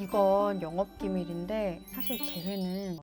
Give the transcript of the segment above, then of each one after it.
이건 영업 기밀인데 사실 재회는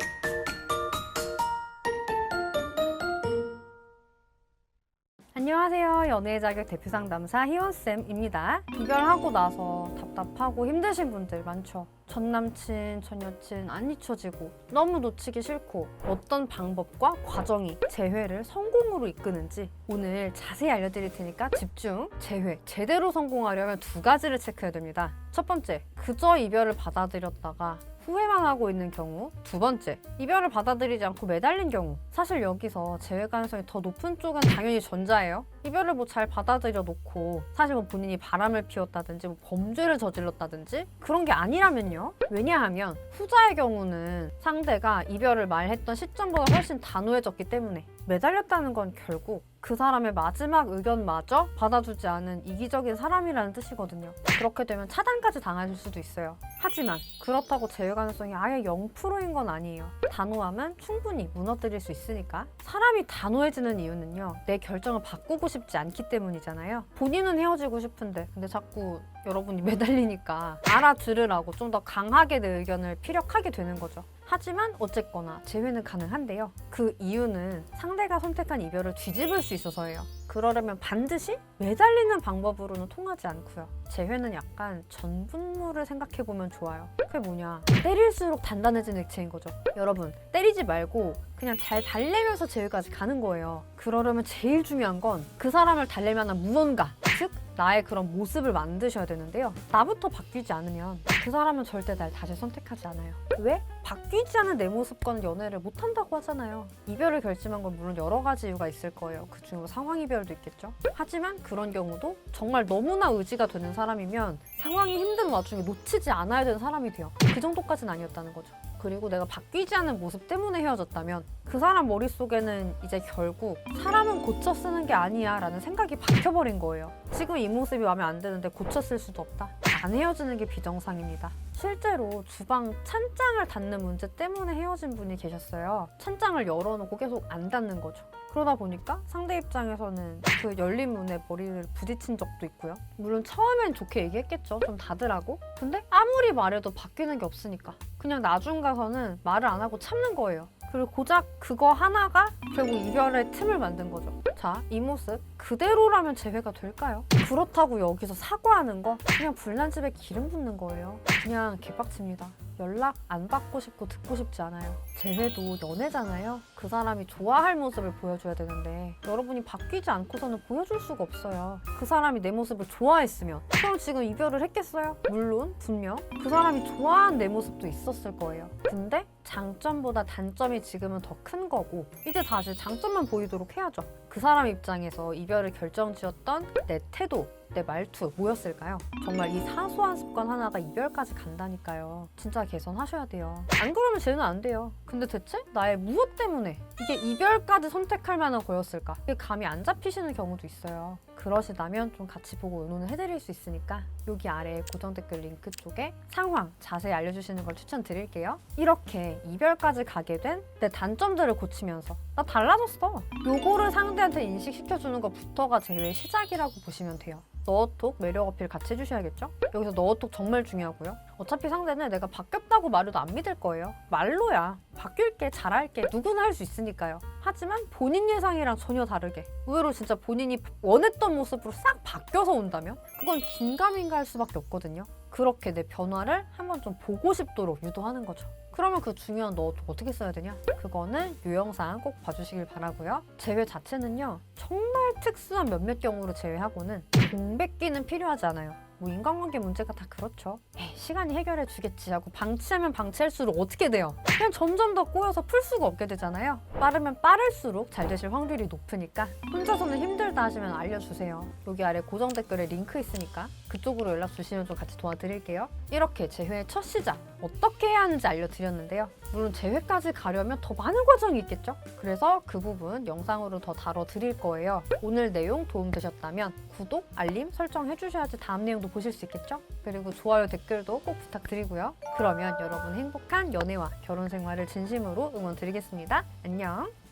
안녕하세요. 연애의 자격 대표 상담사 희원쌤입니다. 이별하고 나서 답답하고 힘드신 분들 많죠. 전 남친, 전 여친 안 잊혀지고 너무 놓치기 싫고 어떤 방법과 과정이 재회를 성공으로 이끄는지 오늘 자세히 알려드릴 테니까 집중! 재회, 제대로 성공하려면 두 가지를 체크해야 됩니다. 첫 번째, 그저 이별을 받아들였다가 후회만 하고 있는 경우 두 번째, 이별을 받아들이지 않고 매달린 경우 사실 여기서 재회 가능성이 더 높은 쪽은 당연히 전자예요. 이별을 뭐 잘 받아들여 놓고 사실 뭐 본인이 바람을 피웠다든지 뭐 범죄를 저질렀다든지 그런 게 아니라면요. 왜냐하면 후자의 경우는 상대가 이별을 말했던 시점보다 훨씬 단호해졌기 때문에 매달렸다는 건 결국 그 사람의 마지막 의견마저 받아주지 않은 이기적인 사람이라는 뜻이거든요. 그렇게 되면 차단까지 당하실 수도 있어요. 하지만 그렇다고 제외 가능성이 아예 0%인 건 아니에요. 단호함은 충분히 무너뜨릴 수 있으니까. 사람이 단호해지는 이유는요. 내 결정을 바꾸고 싶지 않기 때문이잖아요. 본인은 헤어지고 싶은데 근데 자꾸 여러분이 매달리니까 알아들으라고 좀 더 강하게 내 의견을 피력하게 되는 거죠. 하지만 어쨌거나 재회는 가능한데요. 그 이유는 상대가 선택한 이별을 뒤집을 수 있어서예요. 그러려면 반드시 매달리는 방법으로는 통하지 않고요. 재회는 약간 전분무를 생각해 보면 좋아요. 그게 뭐냐? 때릴수록 단단해지는 액체인 거죠. 여러분, 때리지 말고 그냥 잘 달래면서 재회까지 가는 거예요. 그러려면 제일 중요한 건 그 사람을 달랠 만한 무언가, 즉 나의 그런 모습을 만드셔야 되는데요. 나부터 바뀌지 않으면 그 사람은 절대 날 다시 선택하지 않아요. 왜? 바뀌지 않은 내 모습과는 연애를 못 한다고 하잖아요. 이별을 결심한 건 물론 여러 가지 이유가 있을 거예요. 그 중에 뭐 상황 이별도 있겠죠. 하지만 그런 경우도 정말 너무나 의지가 되는 사람이면 상황이 힘든 와중에 놓치지 않아야 되는 사람이 돼요. 그 정도까지는 아니었다는 거죠. 그리고 내가 바뀌지 않은 모습 때문에 헤어졌다면 그 사람 머릿속에는 이제 결국 사람은 고쳐 쓰는 게 아니야 라는 생각이 박혀버린 거예요. 지금 이 모습이 마음에 안 드는데 고쳐 쓸 수도 없다. 안 헤어지는 게 비정상입니다. 실제로 주방 찬장을 닫는 문제 때문에 헤어진 분이 계셨어요. 찬장을 열어놓고 계속 안 닫는 거죠. 그러다 보니까 상대 입장에서는 그 열린 문에 머리를 부딪힌 적도 있고요. 물론 처음엔 좋게 얘기했겠죠. 좀 닫으라고. 근데 아무리 말해도 바뀌는 게 없으니까. 그냥 나중 가서는 말을 안 하고 참는 거예요. 그리고 고작 그거 하나가 결국 이별의 틈을 만든 거죠. 자, 이 모습 그대로라면 재회가 될까요? 그렇다고 여기서 사과하는 거 그냥 불난 집에 기름 붓는 거예요. 그냥 개빡칩니다. 연락 안 받고 싶고 듣고 싶지 않아요. 재회도 연애잖아요. 그 사람이 좋아할 모습을 보여줘야 되는데 여러분이 바뀌지 않고서는 보여줄 수가 없어요. 그 사람이 내 모습을 좋아했으면 그럼 지금 이별을 했겠어요? 물론 분명 그 사람이 좋아한 내 모습도 있었을 거예요. 근데 장점보다 단점이 지금은 더 큰 거고 이제 다시 장점만 보이도록 해야죠. 그 사람 입장에서 이별을 결정지었던 내 태도, 내 말투 뭐였을까요? 정말 이 사소한 습관 하나가 이별까지 간다니까요. 진짜 개선하셔야 돼요. 안 그러면 쟤는 안 돼요. 근데 대체 나의 무엇 때문에 이게 이별까지 선택할 만한 거였을까? 감이 안 잡히시는 경우도 있어요. 그러시다면 좀 같이 보고 의논을 해드릴 수 있으니까 여기 아래 고정 댓글 링크 쪽에 상황 자세히 알려주시는 걸 추천드릴게요. 이렇게 이별까지 가게 된 내 단점들을 고치면서 나 달라졌어. 요거를 상대한테 인식시켜주는 것부터가 제외 시작이라고 보시면 돼요. 너톡 매력 어필 같이 해주셔야겠죠? 여기서 너톡 정말 중요하고요. 어차피 상대는 내가 바뀌었다고 말해도 안 믿을 거예요. 말로야. 바뀔게, 잘할게. 누구나 할 수 있으니까요. 하지만 본인 예상이랑 전혀 다르게 의외로 진짜 본인이 원했던 모습으로 싹 바뀌어서 온다면 그건 긴가민가 할 수밖에 없거든요. 그렇게 내 변화를 한번 좀 보고 싶도록 유도하는 거죠. 그러면 그 중요한 너도 어떻게 써야 되냐? 그거는 이 영상 꼭 봐주시길 바라고요. 제외 자체는요 정말 특수한 몇몇 경우로 제외하고는 공백기는 필요하지 않아요. 뭐 인간관계 문제가 다 그렇죠. 에이, 시간이 해결해 주겠지 하고 방치하면 방치할수록 어떻게 돼요? 그냥 점점 더 꼬여서 풀 수가 없게 되잖아요. 빠르면 빠를수록 잘 되실 확률이 높으니까 혼자서는 힘들다 하시면 알려주세요. 여기 아래 고정 댓글에 링크 있으니까 그쪽으로 연락 주시면 좀 같이 도와드릴게요. 이렇게 재회의 첫 시작 어떻게 해야 하는지 알려드렸는데요. 물론 재회까지 가려면 더 많은 과정이 있겠죠? 그래서 그 부분 영상으로 더 다뤄드릴 거예요. 오늘 내용 도움되셨다면 구독, 알림 설정 해 주셔야지 다음 내용 도 보실 수 있겠죠? 그리고 좋아요, 댓글도 꼭 부탁드리고요. 그러면 여러분 행복한 연애와 결혼 생활을 진심으로 응원드리겠습니다. 안녕!